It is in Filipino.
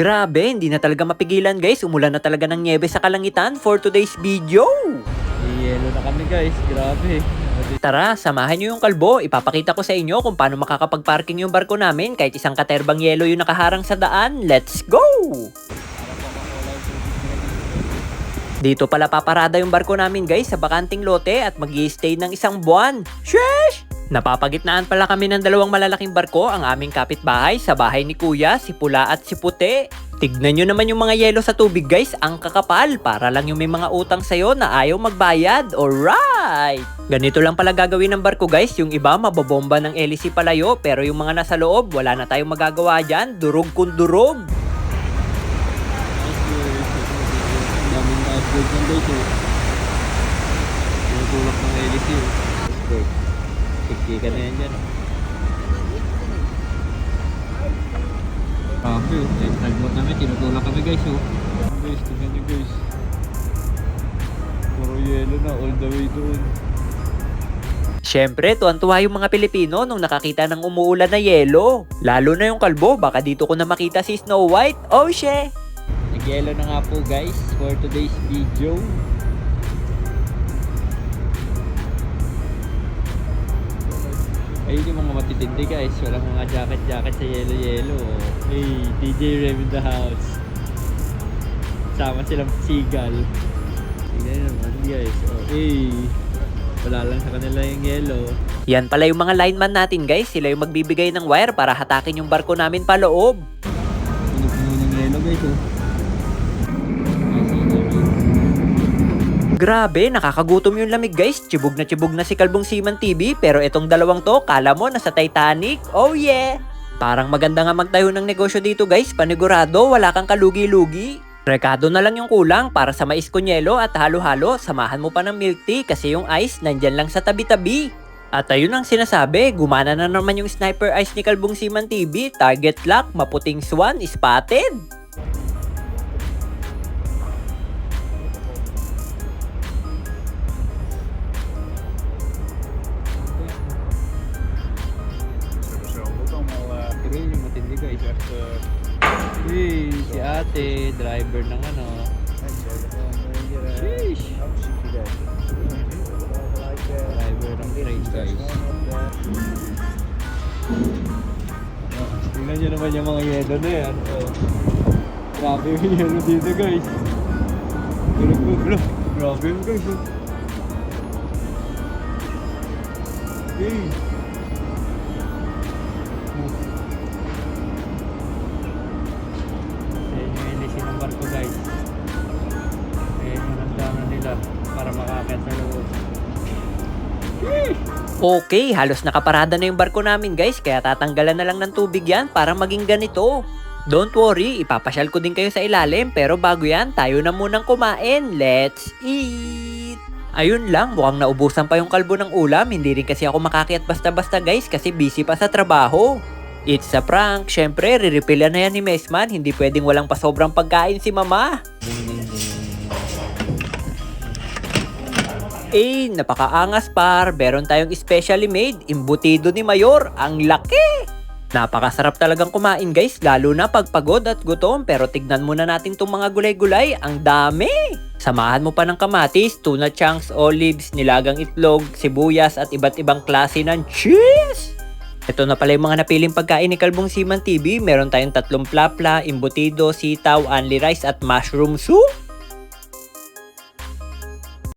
Grabe, hindi na talaga mapigilan guys. Umulan na talaga ng niebe sa kalangitan for today's video. Yelo na kami guys, grabe. Tara, samahan nyo yung kalbo. Ipapakita ko sa inyo kung paano makakapag-parking yung barko namin kahit isang katerbang yelo yung nakaharang sa daan. Let's go! Dito pala paparada yung barko namin guys sa bakanting lote at mag stay ng isang buwan. Sheesh! Napapagitnaan pala kami ng dalawang malalaking barko, ang aming kapitbahay sa bahay ni Kuya, si Pula at si Puti. Tignan nyo naman yung mga yelo sa tubig guys, ang kakapal. Para lang yung may mga utang sa'yo na ayaw magbayad. Alright! Ganito lang pala gagawin ng barko guys, yung iba mabobomba ng LEC palayo pero yung mga nasa loob, wala na tayong magagawa dyan. Durog kung durog. Daming eh. Tinutulak ng LC eh. Tiksikan na yan dyan. Grabe oh. Guys, nag-boat namin. Tinutulak kami guys oh. Guys, tingnan nyo guys. Puro yelo na all the way doon. Siyempre, tuwan-tuwa yung mga Pilipino nung nakakita ng umuulan na yelo. Lalo na yung kalbo, baka dito ko na makita si Snow White. Oh, she! Nag-yelo na nga po guys for today's video. Ayun yung mga matitindi guys. Walang mga jacket-jacket sa yelo-yelo. Hey, DJ Rev in the house. Sama silang sigal. Tingnan naman guys. Oh, hey. Wala lang sa kanila yung yellow. Yan pala yung mga lineman natin guys. Sila yung magbibigay ng wire para hatakin yung barko namin paloob. Puno-puno ng yellow guys oh. Grabe, nakakagutom yung lamig guys. Chibog na chibog na si Kalbong Seaman TV. Pero itong dalawang to, kala mo nasa Titanic. Oh yeah! Parang maganda nga magtayo ng negosyo dito guys. Panigurado, wala kang kalugi-lugi. Rekado na lang yung kulang para sa mais kunyelo at halo-halo. Samahan mo pa ng milk tea kasi yung ice nandyan lang sa tabi-tabi. At ayun ang sinasabi, gumana na naman yung sniper eyes ni Kalbong Seaman TV. Target lock, maputing swan, spotted. Guys. Hey, si ate, driver ng ano. Sheesh. Driver ng train guys. Tingnan nyo naman yung mga yelo na yan. Grabe yung yelo dito guys. Bulog. Grabe yung guys. Hey. Okay, halos nakaparada na yung barko namin guys, kaya tatanggalan na lang ng tubig yan para maging ganito. Don't worry, ipapasyal ko din kayo sa ilalim, pero bago yan, tayo na munang kumain. Let's eat! Ayun lang, mukhang naubusan pa yung kalbo ng ulam, hindi rin kasi ako makakiat basta-basta guys kasi busy pa sa trabaho. It's a prank, syempre, re-refill na yan ni Mesman, hindi pwedeng walang pasobrang pagkain si mama. Eh, napakaangas par. Meron tayong specially made, imbutido ni Mayor. Ang laki! Napakasarap talagang kumain guys, lalo na pag pagod at gutom. Pero tignan muna natin itong mga gulay-gulay, ang dami! Samahan mo pa ng kamatis, tuna chunks, olives, nilagang itlog, sibuyas at iba't ibang klase ng cheese! Ito na pala yung mga napiling pagkain ni Kalbong Siman TV. Meron tayong tatlong plapla, imbutido, sitaw, only rice at mushroom soup.